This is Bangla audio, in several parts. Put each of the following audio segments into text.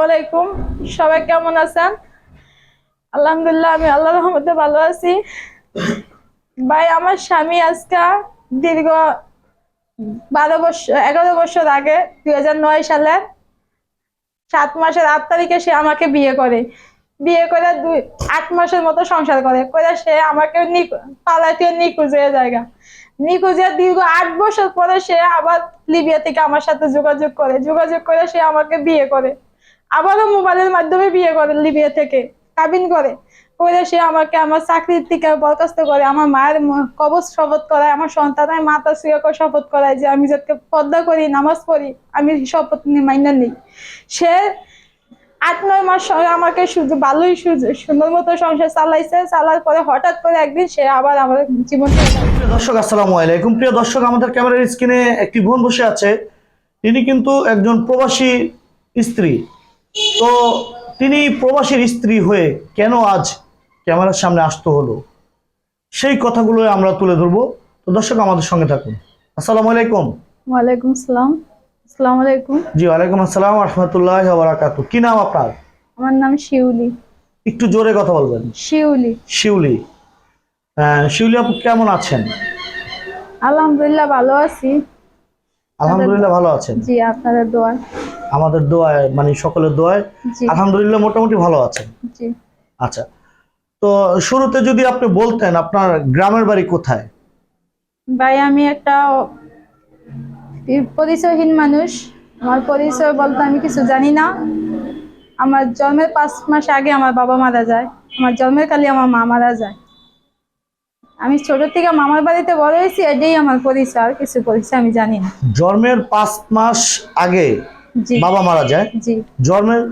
আসসালামু আলাইকুম। সবাই কেমন আছেন? আলহামদুলিল্লাহ, আমি আল্লাহ রহমতে ভালো আছি। ভাই, আমার স্বামী আজকে দীর্ঘ বারো বছর এগারো বছর আগে, দুই সালের সাত মাসের আট তারিখে সে আমাকে বিয়ে করে। বিয়ে করে দুই, আট মাসের মতো সংসার করে। করে সে আমাকে পালাতে হয়ে জায়গা নিখোঁজ দীর্ঘ আট বছর পরে সে আবার লিবিয়া থেকে আমার সাথে যোগাযোগ করে। যোগাযোগ করে সে আমাকে বিয়ে করে। আবারও মোবাইলের মাধ্যমে বিয়ে করে লিবিয়া থেকে কাবিন করে। করে সে আমাকে আমার চাকরির থেকে বরখাস্ত করে, আমার মায়ের কবচ শপথ করায়, আমার সন্তানের মাতা শুয়ে শপথ করায় যে আমি যাতে পদ্মা করি, নামাজ পড়ি, আমি শপথ নি- মাইনা নেই। সে আট, নয় মাস আমাকে শুধু ভালোই সুন্দর মতো সংসার চালাইছে, চালার পরে হঠাৎ করে একদিন সে আবার আমার জীবন দর্শক, আসসালামু আলাইকুম। প্রিয় দর্শক, আমাদের ক্যামেরার স্ক্রিনে একটি বোন বসে আছে। তিনি কিন্তু একজন প্রবাসী স্ত্রী। তো তিনি প্রবাসীর স্ত্রী হয়ে কেন আজ ক্যামেরার সামনে আসতে হলো? সেই কথাগুলো আমরা তুলে ধরবো। তো দর্শক আমাদের সঙ্গে থাকুন। আসসালামু আলাইকুম। ওয়ালাইকুম সালাম। আসসালামু আলাইকুম। জি ওয়ালাইকুম আসসালাম রহমতুল্লাহ বারাকাতু কি নাম আপনার? আমার নাম শিউলি। একটু জোরে কথা বলবেন। শিউলি। শিউলি। আহ, শিউলি আপু কেমন আছেন? আলহামদুলিল্লাহ ভালো আছি। আলহামদুলিল্লাহ ভালো আছেন। জি আপনাদের দোয়া। আমাদের দোয়ায় মানে সকলের দোয়ায় আলহামদুলিল্লাহ মোটামুটি ভালো আছেন। জি। আচ্ছা তো শুরুতে যদি আপনি বলতেন আপনার গ্রামের বাড়ি কোথায়? ভাই আমি একটা পরিচয়হীন মানুষ। আমার পরিচয় বলতে আমি কিছু জানি না। আমার জন্মের পাঁচ মাস আগে আমার বাবা মারা যায়। আমার জন্মের কালে আমার মা মারা যায়। আমি ছোট থেকে মামার বাড়িতে বড় হয়েছি এটাই আমার পরিচয়। আর কিছু পরিচয় আমি জানি না। জন্মের পাঁচ মাস আগে বাবা মারা যায়। জি। জন্মের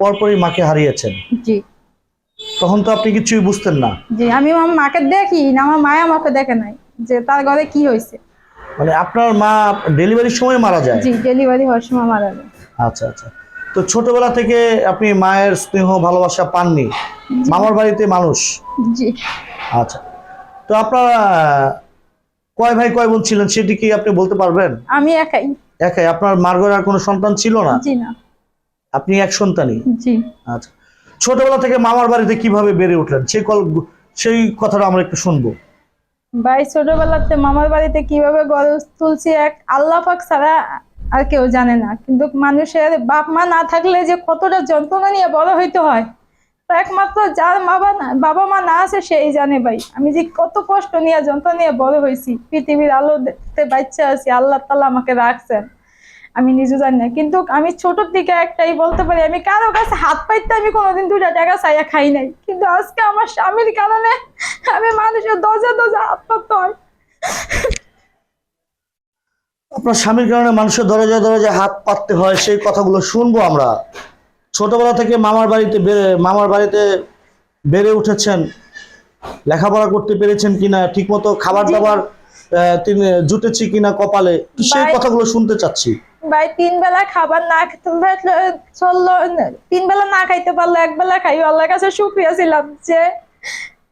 পরপরই মাকে হারিয়েছেন। জি। তখন তো আপনি কিছুই বুঝতেন না। জি আমি আমার মাকে দেখি না আমার মায় আমাকে দেখে নাই যে তার ঘরে কি হয়েছে। মানে আপনার মা ডেলিভারির সময় মারা যায়? জি ডেলিভারি হওয়ার সময় মারা যায়। আচ্ছা আচ্ছা। তো ছোটবেলা থেকে আপনি মায়ের স্নেহ ভালোবাসা পাননি? মামার বাড়িতে মানুষ? জি। আচ্ছা। তো আপনার কয় ভাই কয় বোন ছিলেন সেটি কি আপনি বলতে পারবেন? আমি একাই। একাই? আপনার মার্গর আর কোনো সন্তান ছিল না? জি না। আপনি এক সন্তানই? জি। আচ্ছা। ছোটবেলা থেকে মামার বাড়িতে কীভাবে বেড়ে উঠলেন? সেই কল সেই কথাটা আমরা একটু শুনব। ভাই ছোটবেলাতে মামার বাড়িতে কীভাবে গড়ে তুলছি এক আল্লাহ পাক ছাড়া আর কেউ জানে না। কিন্তু মানুষের বাপ মা না থাকলে যে কতটা যন্ত্রণা নিয়ে বড় হইতে হয়। একমাত্র যার বাবা না, বাবা মা না আছে সেই জানে ভাই। আমি যে কত কষ্ট নিয়ে যন্ত্র নিয়ে বড় হয়েছি। পৃথিবীর আলো দেখতে বাচ্চা আছি, আল্লাহ তাল্লাহ আমাকে রাখছেন। আমি নিজে জানি না। কিন্তু আমি ছোটর দিকে একটাই বলতে পারি, আমি কারও কাছে হাত পাইতে আমি কোনোদিন দুটা টাকা চাইয়া খাই নাই। কিন্তু আজকে আমার স্বামীর কারণে আমি মানুষের দরজা হাত পাততে হয়। আপনার স্বামীর কারণে মানুষের দরজা দরজা হাত পাততে হয়, সেই কথাগুলো শুনব আমরা। ছোটবেলা থেকে মামার বাড়িতে বেড়ে মামার বাড়িতে বেড়ে উঠেছেন লেখাপড়া করতে পেরেছেন কিনা ঠিকমতো খাবার দাবার তিনি জুটেছি কিনা কপালে সেই কথাগুলো শুনতে চাচ্ছি। ভাই তিন বেলা খাবার না চলল তিন বেলা না খাইতে পারল এক বেলা খাই আল্লাহর কাছে শুক্রিয়া ছিলাম যে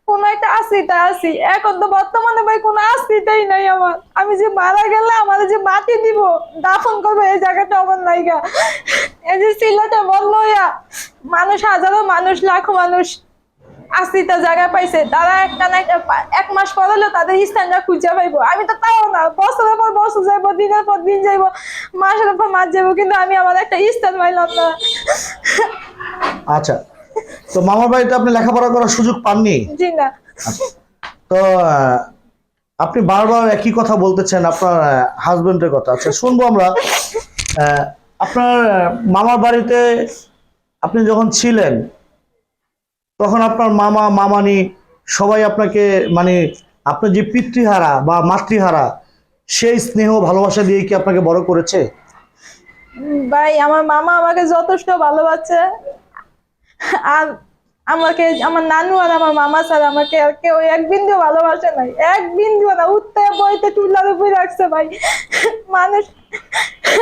কোন একটা আসিটা আসি এখন তো বর্তমানে ভাই কোনো আসিটাই নাই আমার। আমি যে মারা গেলে আমার যে মাটি দিব, দাফন করব, এই জায়গাটা আমার নাইগা। এই যে সিলেটে বলল মানুষ, হাজারো মানুষ, লাখো মানুষ আশিটা জায়গা পাইছে। তারা একটা না একটা এক মাস পর হলেও তাদের স্থানটা খুঁজে পাইবো। আমি তো তাও না, বছরের পর বছর যাইবো, দিনের পর দিন যাইবো, মাসের পর মাস যাইবো, কিন্তু আমি আমার একটা স্থান পাইলাম না। আচ্ছা তো মামার বাড়িতে আপনি লেখাপড়া করার সুযোগ পাননি? জি না। তো আপনি বারবার একই কথা বলতেছেন আপনার হাজবেন্ডের কথা। আচ্ছা শুনব আমরা। আপনার মামার বাড়িতে আপনি যখন ছিলেন তখন আপনার মামা মামানি সবাই আপনাকে মানে আপনার যে পিতৃহারা বা মাতৃহারা সেই স্নেহ ভালোবাসা দিয়ে কি আপনাকে বড় করেছে? ভাই আমার মামা আমাকে যথেষ্ট ভালোবাসে। আর আমাকে আমার নানু আর আমার মামা স্যার আমাকে আর কেউ এক বিন্দু ভালোবাসে নাই। এক বিন্দু না উঠতে বইতে টুলার উপরে রাখছে ভাই। মানুষ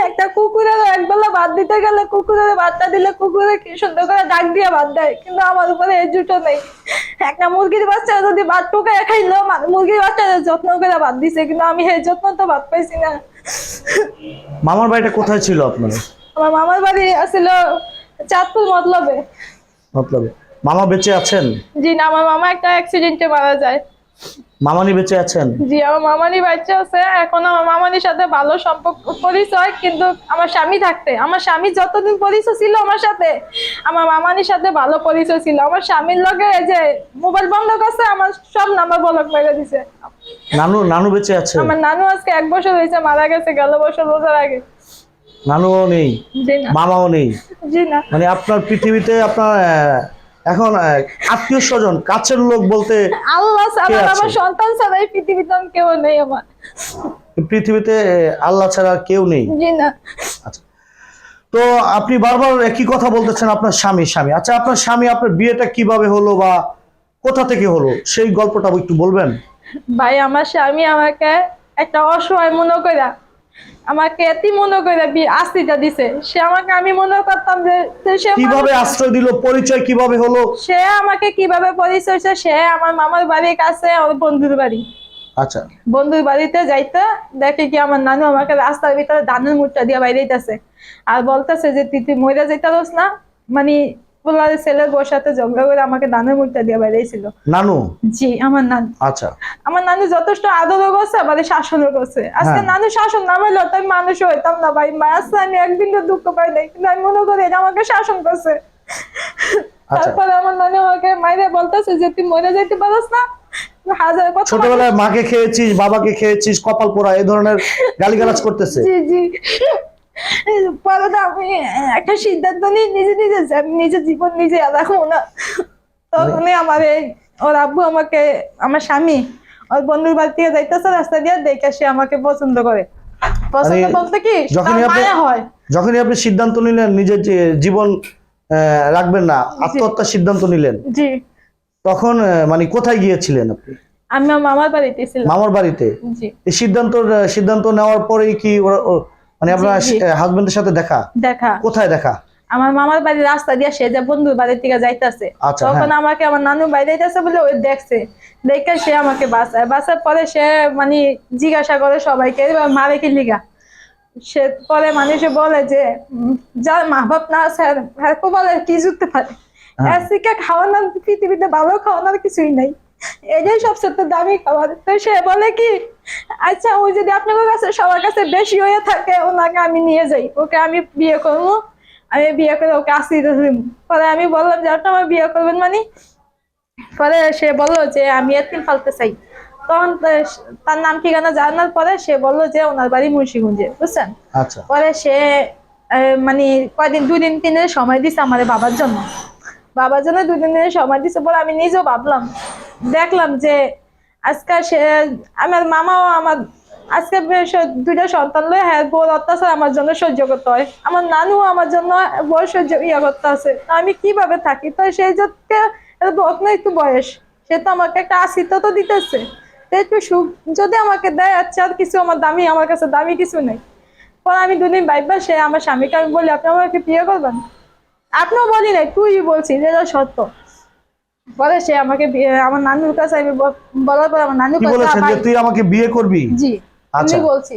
একটা কুকুরের একবেলা ভাত দিতে গেলে কুকুরের ভাতটা দিলে কুকুরে কি সুন্দর করে ডাক দিয়ে ভাত দেয় কিন্তু আমার উপরে এই জুটো নেই। একটা মুরগির বাচ্চা যদি ভাত টোকায় খাইলো মুরগির বাচ্চা যত্ন করে ভাত দিছে কিন্তু আমি এই যত্ন তো ভাত পাইছি না। মামার বাড়িটা কোথায় ছিল আপনার আমার মামার বাড়ি আসছিল চাঁদপুর মতলবে। মতলবে মামা বেঁচে আছেন জি না আমার মামা একটা অ্যাক্সিডেন্টে মারা যায়। মামানি বেঁচে আছেন? জি আমার মামানি বাচ্চা আছে। এখন আমার মামানির সাথে ভালো সম্পর্ক পরিচয় কিন্তু আমার স্বামী থাকতে। আমার স্বামী যতদিন পরিচয় ছিল আমার সাথে আমার মামানির সাথে ভালো পরিচয় ছিল। আমার স্বামীর লগে এই যে মোবাইল বন্ধ করছে আমার সব নাম্বার ব্লক মেরে দিছে। নানু নানু বেঁচে আছে? আমার নানু আজকে এক বছর হয়েছে মারা গেছে গেল বছর রোজার আগে। নানুও নেই মামাও নেই। মানে আপনার পৃথিবীতে আপনার এখন আত্মীয় স্বজন কাছের লোক বলতে আল্লাহ ছাড়া আমার সন্তান ছাড়া এই পৃথিবীতে কেউ নেই আমার। পৃথিবীতে আল্লাহ ছাড়া কেউ নেই? জি না। আচ্ছা। তো আপনি বারবার একই কথা বলতেছেন আপনার স্বামী স্বামী। আচ্ছা আপনার স্বামী আপনার বিয়েটা কীভাবে হলো বা কোথা থেকে হলো? সেই গল্পটা একটু বলবেন? ভাই আমার স্বামী আমাকে একটা অসহায় মনে করে আমাকে এতি মনে করে আস্তিটা দিছে। সে আমাকে আমি মনে করতাম যে সে কীভাবে আশ্রয় দিল? পরিচয় কীভাবে হলো? সে আমাকে কীভাবে পরিচয় সে আমার মামার বাড়ির কাছে ওর বন্ধুর বাড়ি। আচ্ছা। বন্ধুর বাড়িতে যাইতে দেখে কি আমার নানু আমাকে রাস্তার ভিতরে ধানের মুঠটা দিয়ে বাইরে যাইতেছে আর বলতেছে যে তুই তুই মরে যাইতারস না? মানে ছেলের বউর সাথে ঝগড়া করে আমাকে ধানের মুঠটা দিয়ে নানু? জি আমার নানু। আচ্ছা। আমার নানু যথেষ্ট আদরও করছে আবার শাসনও করছে। আজকে হ্যাঁ। নানু শাসন না তো আমি মানুষ হইতাম না ভাই। আমি একদিন তো দুঃখ পাই নাই কিন্তু আমি মনে করি এটা আমাকে শাসন করছে। আচ্ছা। তারপরে আমার নানু আমাকে মাইরে বলতেছে যে তুই মরে যেতে পারস না। ছোটবেলায় মাকে খেয়েছিস বাবাকে খেয়েছিস কপাল পোড়া এই ধরনের গালিগালাজ করতেছে। জি জি। আমি একটা সিদ্ধান্ত নিই নিজে নিজে নিজের জীবন নিজে রাখব না। তখনই আমার এই ওর আব্বু আমাকে আমার স্বামী ওর বন্ধুর বাড়ি থেকে যাইতেছে রাস্তা দিয়ে দেখে সে আমাকে পছন্দ করে। পছন্দ মানে বলতে কি যখনই আপনি- হয়। যখনই আপনি সিদ্ধান্ত নিলেন নিজের জীবন রাখবেন না আত্মহত্যার সিদ্ধান্ত নিলেন জি। তখন মানে কোথায় গিয়েছিলেন আপনি? আমি আমার মামার বাড়িতে ছিলাম। মামার বাড়িতে? জি। এই সিদ্ধান্ত সিদ্ধান্ত নেওয়ার পরেই কি ওরা- মানে আপনার। হাজবেন্ডের সাথে দেখা? দেখা। কোথায় দেখা? আমার মামার বাড়ির রাস্তা দিয়ে সে যে বন্ধুর বাড়ির থেকে যাইতেছে। আচ্ছা, তখন হ্যাঁ। আমাকে আমার নানু বাইরে যাইতেছে বলে ওই দেখছে। দেখে সে আমাকে বাঁচায়। বাঁচার পরে সে মানে জিজ্ঞাসা করে সবাইকে মারে কি লিগা? সে পরে মানুষে বলে যে যার মা বাপ না আছে হ্যাঁ বলে কি জুটতে পারে? খাওয়ানোর পৃথিবীতে ভালো খাওয়ানোর কিছুই নাই। এটাই সবচেয়ে দামি খাবার। তো সে বলে কি আচ্ছা ওই যদি আপনাদের কাছে সবার কাছে বেশি হয়ে থাকে ওনাকে আমি নিয়ে যাই। ওকে আমি বিয়ে করব আমি বিয়ে করে ওকে আসি পরে আমি বললাম যে আপনি আমার বিয়ে করবেন মানে? পরে সে বলল যে আমি এতিম ফালতে চাই। তখন তার নাম ঠিকানা জানার পরে সে বলল যে ওনার বাড়ি মুন্সিগঞ্জে বুঝছেন? আচ্ছা। পরে সে মানে কয়দিন দুদিন তিন দিন সময় দিছে আমার বাবার জন্য। বাবার জন্য দুদিন দিনের সময় দিছে বলে আমি নিজেও ভাবলাম দেখলাম যে আজকে আমার মামাও আমার, আজকে দুইটা সন্তান লয়ে হ্যাঁ বউর অত্যাচার আমার জন্য সহ্য করতে হয়। আমার নানু আমার জন্য বউ সহ্য ইয়া করতে আছে। আমি কীভাবে থাকি? তো সেই জন্য আপনার একটু বয়স। সে তো আমাকে একটা আশিত তো দিতেছে। তো একটু সুখ, যদি আমাকে দেয় আচ্ছা আর কিছু আমার দামি, আমার কাছে দামি কিছু নেই। পরে আমি দুদিন বাইবা সে আমার স্বামীকে আমি বলি, আপনি আমাকে বিয়ে করবেন? আপনিও বলি নাই তুই বলছি যে সত্য। পরে সে আমাকে বিয়ে- আমার নানুর কাছে আমি বলার পর আমার নানু কাছে যে তুই আমাকে বিয়ে করবি? জি আচ্ছা। আমি বলছি।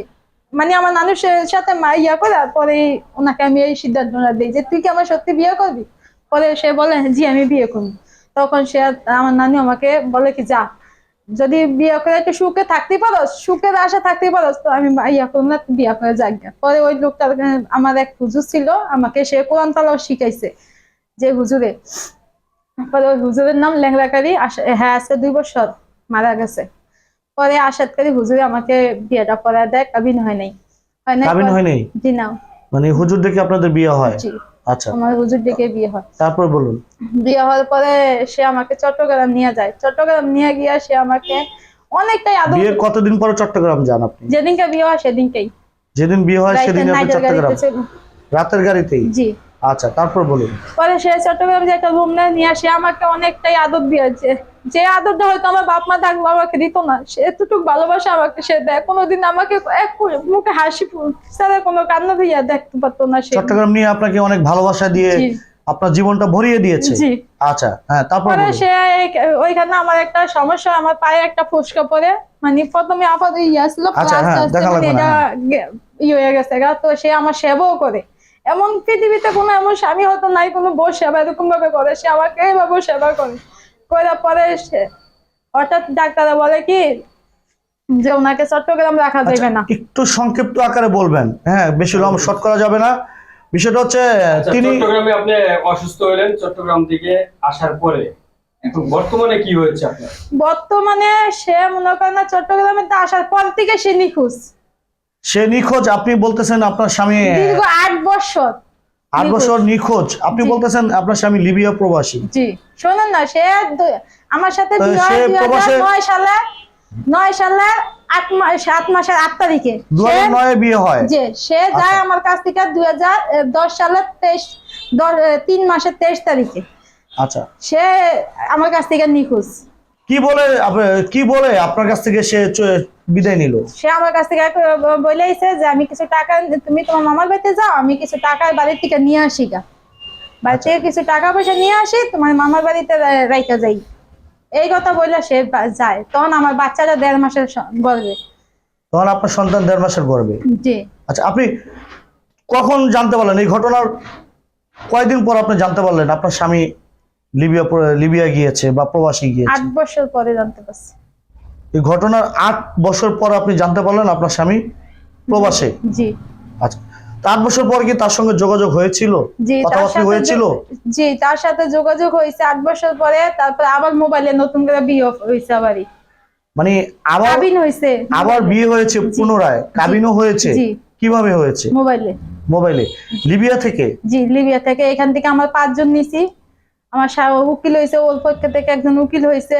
মানে আমার নানুর সাথে মা ইয়া করে পরে ওনাকে আমি এই সিদ্ধান্তটা দিই যে তুই কি আমার সত্যি বিয়ে করবি? পরে সে বলে জি আমি বিয়ে করব। তখন সে আমার নানু আমাকে বলে কি যা যদি বিয়ে করে একটু সুখে থাকতে পারো সুখের আশা থাকতে পারো তো আমি ইয়া করব না বিয়ে করে যাক পরে ওই লোকটার আমার এক হুজুর ছিল আমাকে সে কোরআন তালাও শিখাইছে যে হুজুরে পরে ওই হুজুরের নাম লেংরাকারি হ্যাঁ আজকে দুই বছর মারা গেছে। পরে হুজুরে আমাকে বিয়েটা করা দেয় কাবিন হয় নাই। হয় নাই কাবিন জি না। মানে হুজুর দেখে আপনাদের বিয়ে হয়? জি। আচ্ছা। আমার হুজুর বিয়ে হয়। তারপর বলুন। বিয়ে হওয়ার পরে সে আমাকে চট্টগ্রাম নিয়ে যায়। চট্টগ্রাম নিয়ে গিয়ে সে আমাকে অনেকটাই আদর বিয়ের কতদিন পরে চট্টগ্রাম যান আপনি? যেদিনকে বিয়ে হয় সেদিনকেই। যেদিন বিয়ে হয় সেদিন আপনি চট্টগ্রাম? গাড়িতে রাতের গাড়িতেই? জি। আচ্ছা তারপর বলুন। পরে সে চট্টগ্রামে যে একটা রুম নেয় নিয়ে সে আমাকে অনেকটাই আদর দিয়েছে। যে আদরটা হয়তো আমার বাপ মা থাকলে আমাকে দিত না। সে এতটুকু ভালোবাসা আমাকে সে দেয়। কোনোদিন আমাকে এক মুখে হাসি সারা কোনো কান্না দিয়ে দেখতে পারতো না সে। চট্টগ্রাম নিয়ে আপনাকে অনেক ভালোবাসা দিয়ে আপনার জীবনটা ভরিয়ে দিয়েছে? আচ্ছা হ্যাঁ তারপর। সে ওইখানে আমার একটা সমস্যা আমার পায়ে একটা ফুসকা পরে মানে প্রথমে আপাতত ইয়ে আচ্ছা, আস্তে হ্যাঁ, আস্তে এটা ইয়ে হয়ে গেছে। গা। তো সে আমার সেবাও করে। এমন পৃথিবীতে কোনো এমন স্বামী হতো নাই কোনো বউ সেবা এরকম ভাবে করে সে আমাকে এইভাবে সেবা করে করার পরে সে হঠাৎ ডাক্তাররা বলে কি যে ওনাকে চট্টগ্রাম রাখা আচ্ছা, যাবে না। একটু সংক্ষিপ্ত আকারে বলবেন। হ্যাঁ বেশি লম শর্ট করা যাবে না। বিষয়টা হচ্ছে আচ্ছা, তিনি চট্টগ্রামে আপনি অসুস্থ হলেন চট্টগ্রাম থেকে আসার পরে। এখন বর্তমানে কি হয়েছে আপনার? বর্তমানে সে মনে করেন না চট্টগ্রামে তো আসার পর থেকে সে নিখোঁজ। সে নিখোঁজ আপনি বলতেছেন আপনার স্বামী দীর্ঘ আট বছর। আট বছর নিখোঁজ। আপনি বলতেছেন আপনার স্বামী লিবিয়া প্রবাসী। জি। শোনেন না সে আমার সাথে নয় সালে নয় সালে আট মাস সাত মাসের আট তারিখে। দু নয়ে বিয়ে হয়। যে সে যায় আচ্ছা। আমার কাছ থেকে দুই হাজার দশ সালের তেইশ তিন মাসের তেইশ তারিখে। আচ্ছা। সে আমার কাছ থেকে নিখোঁজ। কি বলে কি বলে আপনার কাছ থেকে সে বিদায় নিল? সে আমার কাছ থেকে বলেছে যে আমি কিছু টাকা তুমি তোমার মামার বাড়িতে যাও আমি কিছু টাকা বাড়ির থেকে নিয়ে আসি গা। বাড়ি থেকে কিছু টাকা পয়সা নিয়ে আসি তোমার মামার বাড়িতে রা- রাইখা যাই। এই কথা বললে সে যায়। তখন আমার বাচ্চাটা দেড় মাসের গর্বে। তখন আপনার সন্তান দেড় মাসের গর্বে? জি। আচ্ছা আপনি কখন জানতে পারলেন? এই ঘটনার কয়দিন পর আপনি জানতে পারলেন আপনার স্বামী লিবিয়া লিবিয়া গিয়েছে বা প্রবাসী আট বছর পরে জানতে পারছি। এই ঘটনার আট বছর পর আপনি জানতে পারলেন আপনার স্বামী প্রবাসে? জি। আচ্ছা আট বছর পর কি তার সঙ্গে যোগাযোগ হয়েছিল? কথাবার্তা হয়েছিল? জি তার সাথে যোগাযোগ হয়েছে আট বছর পরে তারপর আবার মোবাইলে নতুন করে বিয়ে হয়েছে আবারই। মানে আবার কাবিন হয়েছে। আবার বিয়ে হয়েছে পুনরায়? কাবিনও হয়েছে? জি। কীভাবে হয়েছে? মোবাইলে। মোবাইলে। লিবিয়া থেকে? জি লিবিয়া থেকে। এখান থেকে আমার পাঁচজন নিছি। আমার উকিল হয়েছে ওর পক্ষ থেকে একজন উকিল হয়েছে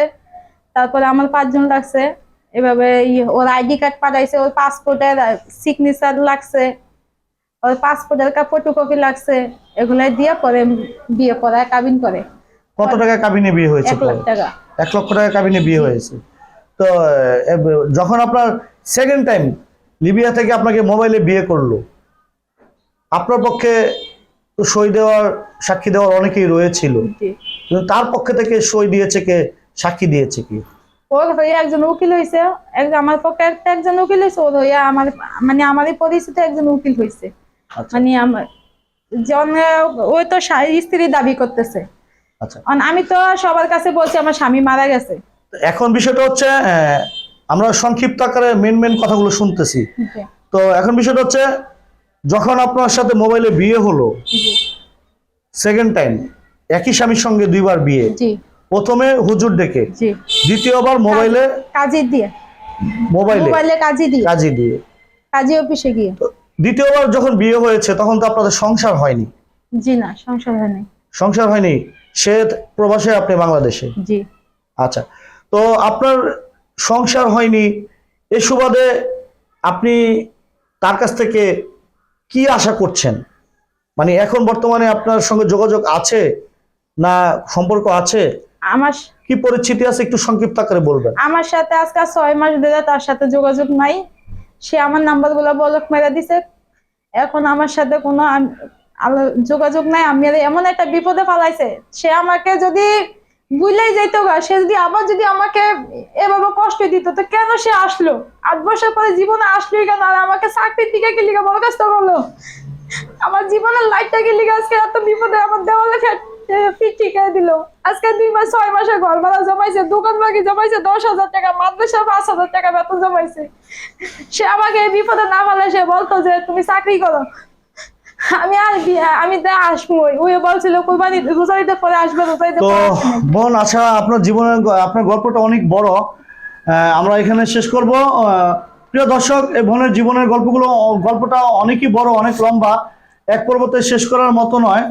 তারপরে আমার পাঁচজন লাগছে। এভাবে ওর আইডি কার্ড পাঠাইছে ওর পাসপোর্টের সিগনেচার লাগছে ওর পাসপোর্টের ফটোকপি লাগছে এগুলো দিয়ে পরে বিয়ে করায় কাবিন করে। কত টাকা কাবিনে বিয়ে হয়েছে এক লাখ টাকা। এক লক্ষ টাকা কাবিনে বিয়ে হয়েছে। তো যখন আপনার সেকেন্ড টাইম লিবিয়া থেকে আপনাকে মোবাইলে বিয়ে করল আপনার পক্ষে তো সই দেওয়ার সাক্ষী দেওয়ার অনেকেই রয়েছিল। তার পক্ষে থেকে সই দিয়েছে কে? সাক্ষী দিয়েছে কি? ওর হয়ে একজন উকিল হয়েছে আমার পক্ষে একটা একজন উকিল হয়েছে ওর হইয়া আমার মানে আমারই পরিচিত একজন উকিল হয়েছে আচ্ছা। মানে আমার জন ওই তো স্ত্রী দাবি করতেছে। আচ্ছা। আমি তো সবার কাছে বলছি আমার স্বামী মারা গেছে। এখন বিষয়টা হচ্ছে আমরা সংক্ষিপ্ত আকারে মেন মেন কথাগুলো শুনতেছি। তো এখন বিষয়টা হচ্ছে যখন আপনার সাথে মোবাইলে বিয়ে হলো সেকেন্ড টাইম একই স্বামীর সঙ্গে দুইবার বিয়ে। প্রথমে হুজুর ডেকে দ্বিতীয়বার মোবাইলে কাজী দিয়ে। মোবাইলে মোবাইলে কাজী দিয়ে। কাজে দিয়ে। কাজী অফিসে গিয়ে। দ্বিতীয়বার যখন বিয়ে হয়েছে তখন তো আপনাদের সংসার হয়নি। জি না সংসার হয় নাই সংসার হয়নি। সে প্রবাসে আপনি বাংলাদেশে। জি। আচ্ছা তো আপনার সংসার হয়নি। এ সুবাদে আপনি তার কাছ থেকে কি আশা করছেন? মানে এখন বর্তমানে আপনার সঙ্গে যোগাযোগ আছে না সম্পর্ক আছে? আমার কি পরিস্থিতি আছে একটু সংক্ষিপ্ত আকারে বলবেন। আমার সাথে আজকে ছয় মাস ধরে তার সাথে যোগাযোগ নাই। সে আমার নাম্বারগুলো বলক মেরে দিছে। এখন আমার সাথে কোনো যোগাযোগ নাই। আমি এমন একটা বিপদে ফালাইছে। সে আমাকে যদি ভুলেই যেত গা। সে যদি আবার যদি আমাকে এভাবে কষ্ট দিত, তো কেন সে আসলো? আট বছর পরে জীবনে আসলোই কেন? আর আমাকে চাকরির দিকে কি লিখে বরখাস্ত করল? আমার জীবনের লাইফটা কি লিখে আজকে এত বিপদে আমার দেওয়ালে ফিটি খেয়ে দিল। আজকে দুই মাস, ছয় মাসে ঘর ভাড়া জমাইছে, দোকান বাকি জমাইছে, দশ হাজার টাকা মাদ্রাসা পাঁচ হাজার টাকা বেতন জমাইছে। সে আমাকে বিপদে না বলে সে বলতো যে, তুমি চাকরি করো। আমি আর আমি তো আসব ওই বলছিল কোরবানি রোজারিতে পরে আসবে রোজারিতে তো। বোন আচ্ছা আপনার জীবনের আপনার গল্পটা অনেক বড়। আমরা এখানে শেষ করব। প্রিয় দর্শক এই বোনের জীবনের গল্পগুলো গল্পটা অনেকই বড় অনেক লম্বা। এক পর্বতে শেষ করার মতো নয়।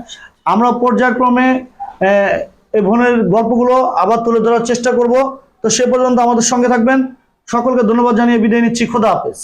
আমরা পর্যায়ক্রমে আহ, এই বোনের গল্পগুলো আবার তুলে ধরার চেষ্টা করব। তো সে পর্যন্ত আমাদের সঙ্গে থাকবেন। সকলকে ধন্যবাদ জানিয়ে বিদায় নিচ্ছি। খোদা হাফেজ।